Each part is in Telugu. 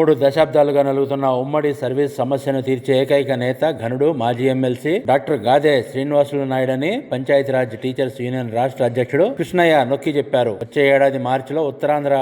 మూడు దశాబ్దాలుగా నలుగుతున్న ఉమ్మడి సర్వీస్ సమస్యను తీర్చే ఏకైక నేత ఘనుడు మాజీ ఎమ్మెల్సీ డాక్టర్ గాదే శ్రీనివాసులు నాయుడని పంచాయతీరాజ్ టీచర్స్ యూనియన్ రాష్ట్ర అధ్యక్షుడు కృష్ణయ్య నొక్కి చెప్పారు. వచ్చే ఏడాది మార్చిలో ఉత్తరాంధ్ర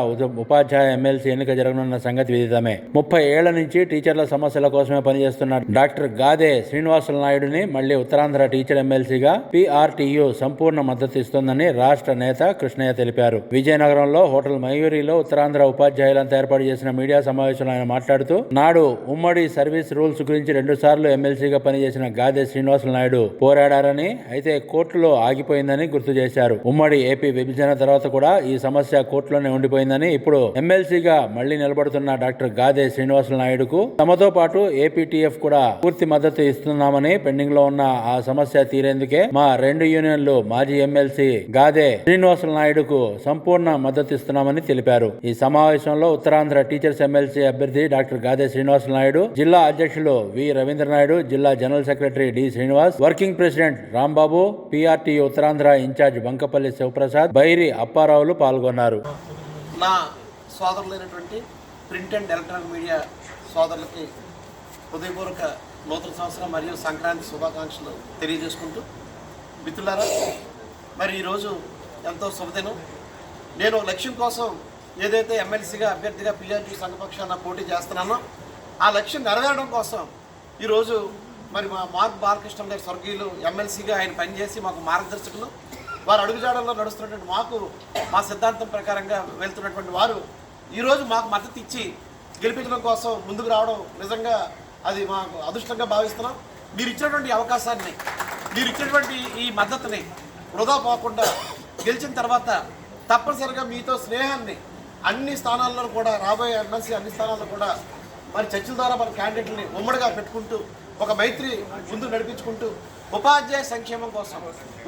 ఉపాధ్యాయ ఎమ్మెల్సీ ఎన్నిక జరగనున్న సంగతి విదితమే. ముప్పై ఏళ్ళ నుంచి టీచర్ల సమస్యల కోసమే పనిచేస్తున్న డాక్టర్ గాదే శ్రీనివాసులు నాయుడుని మళ్ళీ ఉత్తరాంధ్ర టీచర్ ఎమ్మెల్సీగా పిఆర్టీయు సంపూర్ణ మద్దతు ఇస్తోందని రాష్ట్ర నేత కృష్ణయ్య తెలిపారు. విజయనగరంలో హోటల్ మయూరిలో ఉత్తరాంధ్ర ఉపాధ్యాయులంతా ఏర్పాటు చేసిన మీడియా సమావేశంలో ఆయన మాట్లాడుతూ నాడు ఉమ్మడి సర్వీస్ రూల్స్ గురించి రెండు సార్లు ఎమ్మెల్సీగా పనిచేసిన గాదే శ్రీనివాసులు నాయుడు పోరాడారని అయితే కోర్టులో ఆగిపోయిందని గుర్తు చేశారు. ఉమ్మడి ఏపీ విభజన తర్వాత కూడా ఈ సమస్య కోర్టులోనే ఉండిపోయిందని ఇప్పుడు ఎమ్మెల్సీగా మళ్ళీ నిలబడుతున్న డాక్టర్ గాదే శ్రీనివాసులు నాయుడుకు తమతో పాటు ఏపీటీఎఫ్ కూడా పూర్తి మద్దతు ఇస్తున్నామని పెండింగ్లో ఉన్న ఆ సమస్య తీరేందుకే మా రెండు యూనియన్లు మాజీ ఎమ్మెల్సీ గాదే శ్రీనివాసులు నాయుడుకు సంపూర్ణ మద్దతు ఇస్తున్నామని తెలిపారు. ఈ సమావేశంలో ఉత్తరాంధ్ర టీచర్స్ ఎమ్మెల్సీ అభ్యర్థి డాక్టర్ గాదే శ్రీనివాస నాయుడు జిల్లా అధ్యక్షులు వి రవీంద్రనాయుడు జిల్లా general secretary D Srinivas working president Rambabu PRT Uttarandhra in charge Bankapalli Sivaprasad Bairi అప్పారావులు పాల్గొన్నారు. నా సోదరులైనటువంటి ప్రింట్ అండ్ ఎలక్ట్రానిక్ మీడియా సోదరులకి హృదయపూర్వక నూతన సంవత్సరం మరియు సంక్రాంతి శుభాకాంక్షలు తెలియజేసుకుంటూ మిత్రులారా మరి ఈరోజు ఎంతో శుభదినం. నేను లక్ష్యం కోసం ఏదైతే ఎమ్మెల్సీగా అభ్యర్థిగా పిఆర్టీ సంఘపక్షాన పోటీ చేస్తున్నానో ఆ లక్ష్యం నెరవేరడం కోసం ఈరోజు మరి మా మార్క్ బాలకృష్ణ గారి స్వర్గీయులు ఎమ్మెల్సీగా ఆయన పనిచేసి మాకు మార్గదర్శకులు వారు అడుగుజాడల్లో నడుస్తున్నటువంటి మాకు మా సిద్ధాంతం ప్రకారంగా వెళ్తున్నటువంటి వారు ఈరోజు మాకు మద్దతు ఇచ్చి గెలిపించడం కోసం ముందుకు రావడం నిజంగా అది మాకు అదృష్టంగా భావిస్తున్నాం. మీరు ఇచ్చినటువంటి అవకాశాన్ని మీరు ఇచ్చినటువంటి ఈ మద్దతుని వృధా పోకుండా గెలిచిన తర్వాత తప్పనిసరిగా మీతో స్నేహాన్ని అన్ని స్థానాల్లో కూడా రాబోయే ఎమ్మెల్సీ అన్ని స్థానాల్లో కూడా మరి చర్చల ద్వారా మన క్యాండిడేట్ని ఉమ్మడిగా పెట్టుకుంటూ ఒక మైత్రి ముందు నడిపించుకుంటూ ఉపాధ్యాయ సంక్షేమం కోసం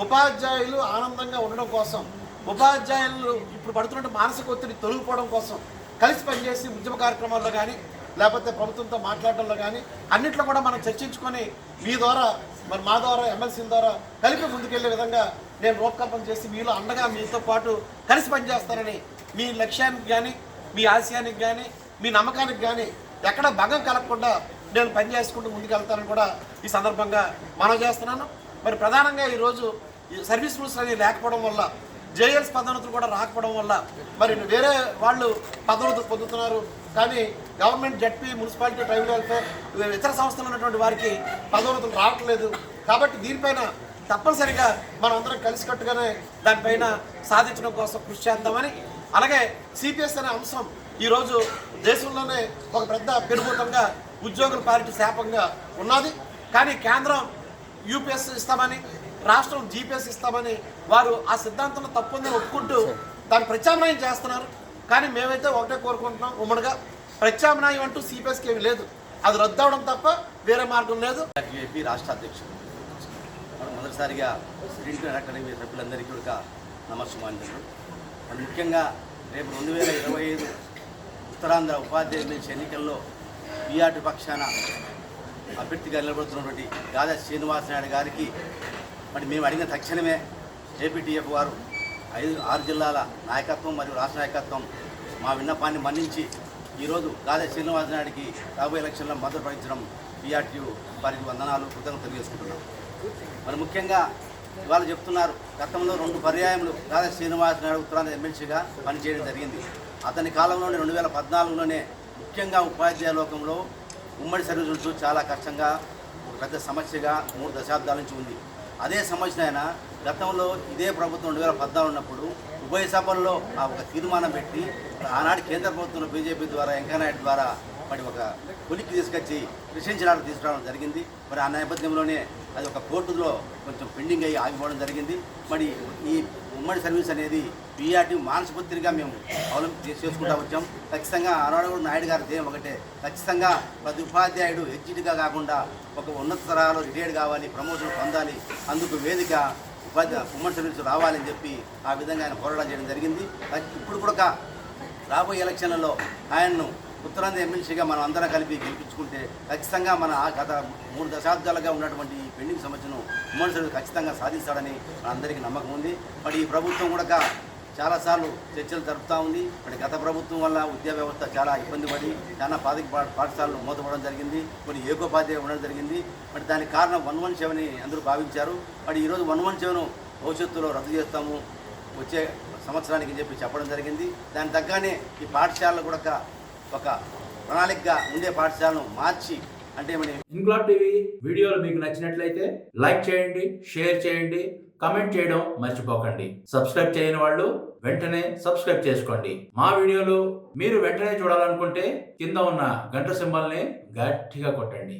ఉపాధ్యాయులు ఆనందంగా ఉండడం కోసం ఉపాధ్యాయులు ఇప్పుడు పడుతున్న మానసిక ఒత్తిడి తొలగిపోవడం కోసం కలిసి పనిచేసి ఉద్యమ కార్యక్రమాల్లో కానీ లేకపోతే ప్రభుత్వంతో మాట్లాడడంలో కానీ అన్నింటిలో కూడా మనం చర్చించుకొని మీ ద్వారా మరి మా ద్వారా ఎమ్మెల్సీల ద్వారా కలిపి ముందుకెళ్ళే విధంగా నేను రూపకల్పన చేసి మీలో అండగా మీతో పాటు కలిసి పనిచేస్తానని మీ లక్ష్యానికి కానీ మీ ఆశయానికి కానీ మీ నమ్మకానికి కానీ ఎక్కడ భంగం కలగకుండా నేను పని చేసుకుంటూ ముందుకెళ్తానని కూడా ఈ సందర్భంగా మనం చేస్తున్నాను. మరి ప్రధానంగా ఈరోజు ఈ సర్వీస్ రూల్స్ అనేవి లేకపోవడం వల్ల జేఎల్స్ పదోన్నతులు కూడా రాకపోవడం వల్ల మరి వేరే వాళ్ళు పదోన్నతులు పొందుతున్నారు. కానీ government ZP municipality tribal welfare ఇతర సంస్థలు ఉన్నటువంటి వారికి పదోన్నతులు రావట్లేదు. కాబట్టి దీనిపైన తప్పనిసరిగా మనం అందరం కలిసికట్టుగానే దానిపైన సాధించడం కోసం కృషి చేద్దామని అలాగే సిపిఎస్ అనే అంశం ఈరోజు దేశంలోనే ఒక పెద్ద పెరుగుతంగా ఉద్యోగుల పార్టీ శాపంగా ఉన్నది. కానీ కేంద్రం యూపీఎస్ ఇస్తామని రాష్ట్రం జీపీఎస్ ఇస్తామని వారు ఆ సిద్ధాంతంలో తప్పుందని ఒప్పుకుంటూ దాన్ని ప్రత్యామ్నాయం చేస్తున్నారు. కానీ మేమైతే ఒకటే కోరుకుంటున్నాం ఉమ్మడిగా ప్రత్యామ్నాయం అంటూ సిపిఎస్కి ఏమి లేదు. అది రద్దు అవడం తప్ప వేరే మార్గం లేదు. ఏపీ రాష్ట్ర అధ్యక్షుడు. మొదటిసారిగా ప్రింట్ సభ్యులందరికీ కూడా నమస్కారం మరి ముఖ్యంగా రేపు రెండు వేల ఇరవై ఐదు ఉత్తరాంధ్ర ఉపాధ్యాయుల ఎన్నికల్లో బీఆర్టీ పక్షాన అభ్యర్థిగా నిలబడుతున్నటువంటి గాదా శ్రీనివాస నాయుడు గారికి మరి మేము అడిగిన తక్షణమే ఏపీటీఎఫ్ వారు ఐదు ఆరు జిల్లాల నాయకత్వం మరియు రాష్ట్ర నాయకత్వం మా విన్నపాన్ని మన్నించి ఈరోజు గాదా శ్రీనివాస నాయుడికి రాబోయే ఎలక్షన్లో మద్దతు ప్రకటించడం బీఆర్టీయూ వారికి వందనాలు కృతజ్ఞతలు తెలియజేసుకుంటున్నాం. మరి ముఖ్యంగా ఇవాళ చెప్తున్నారు గతంలో రెండు పర్యాయములు రాధా శ్రీనివాస్ నాయుడు ఉత్తరాంధ్ర ఎమ్మెల్సీగా పనిచేయడం జరిగింది. అతని కాలంలోనే రెండు వేల పద్నాలుగులోనే ముఖ్యంగా ఉపాధ్యాయ లోకంలో ఉమ్మడి సర్వీసులు చాలా కష్టంగా ఒక పెద్ద సమస్యగా మూడు దశాబ్దాల నుంచి ఉంది. అదే సమస్య ఆయన గతంలో ఇదే ప్రభుత్వం రెండు వేల పద్నాలుగు ఉన్నప్పుడు ఉభయ సభల్లో ఆ ఒక తీర్మానం పెట్టి ఆనాటి కేంద్ర ప్రభుత్వంలో బీజేపీ ద్వారా వెంకయ్యనాయుడు ద్వారా మరి ఒక కొలిక్కి తీసుకొచ్చి ప్రశ్నించడానికి తీసుకురావడం జరిగింది. మరి ఆ నేపథ్యంలోనే అది ఒక కోర్టులో కొంచెం పెండింగ్ అయ్యి ఆగిపోవడం జరిగింది. మరి ఈ ఉమ్మడి సర్వీస్ అనేది పిఆర్టీ మానసపుత్రిగా మేము అవలంబి చేసుకుంటా వచ్చాం. ఖచ్చితంగా ఆనాడు నాయుడు గారి ధ్యేయం ఒకటే. ఖచ్చితంగా ప్రతి ఉపాధ్యాయుడు ఎగ్జిట్గా కాకుండా ఒక ఉన్నత తరాలు రిటైర్డ్ కావాలి ప్రమోషన్ పొందాలి అందుకు వేదిక ఉపాధ్యాయ ఉమ్మడి సర్వీస్ రావాలని చెప్పి ఆ విధంగా ఆయన పోరాటం చేయడం జరిగింది. ఇప్పుడు కూడా రాబోయే ఎలక్షన్లలో ఆయన్ను ఉత్తరాంధ్ర ఎమ్మెల్సీగా మనం అందరం కలిపి గెలిపించుకుంటే ఖచ్చితంగా మన ఆ గత మూడు దశాబ్దాలుగా ఉన్నటువంటి ఈ పెండింగ్ సమస్యను ఉమ్మడి ఖచ్చితంగా సాధిస్తాడని మనందరికీ నమ్మకం ఉంది. మరి ఈ ప్రభుత్వం కూడా చాలాసార్లు చర్చలు జరుపుతూ ఉంది. మరి గత ప్రభుత్వం వల్ల విద్యా వ్యవస్థ చాలా ఇబ్బంది పడి చాలా పాతిక పాఠశాలలు మూతపడడం జరిగింది. కొన్ని ఏకోపాధ్యాయ ఉండడం జరిగింది. మరి దానికి కారణం వన్ వన్ సెవెన్ అందరూ భావించారు. మరి ఈరోజు వన్ వన్ సెవెన్ భవిష్యత్తులో రద్దు చేస్తాము. వచ్చే సంవత్సరానికి చెప్పి చెప్పడం జరిగింది. దాని తగ్గానే ఈ పాఠశాలలు కూడా ఒక- ప్రణాళికగా ఉండే పాఠశాలను మార్చి అంటే ఏమని ఇన్క్లాబ్ టీవీ వీడియోలు మీకు నచ్చినట్లయితే లైక్ చేయండి షేర్ చేయండి కమెంట్ చేయడం మర్చిపోకండి. సబ్స్క్రైబ్ చేయని వాళ్ళు వెంటనే సబ్స్క్రైబ్ చేసుకోండి. మా వీడియోలు మీరు వెంటనే చూడాలనుకుంటే కింద ఉన్న గంట సింబల్ని గట్టిగా కొట్టండి.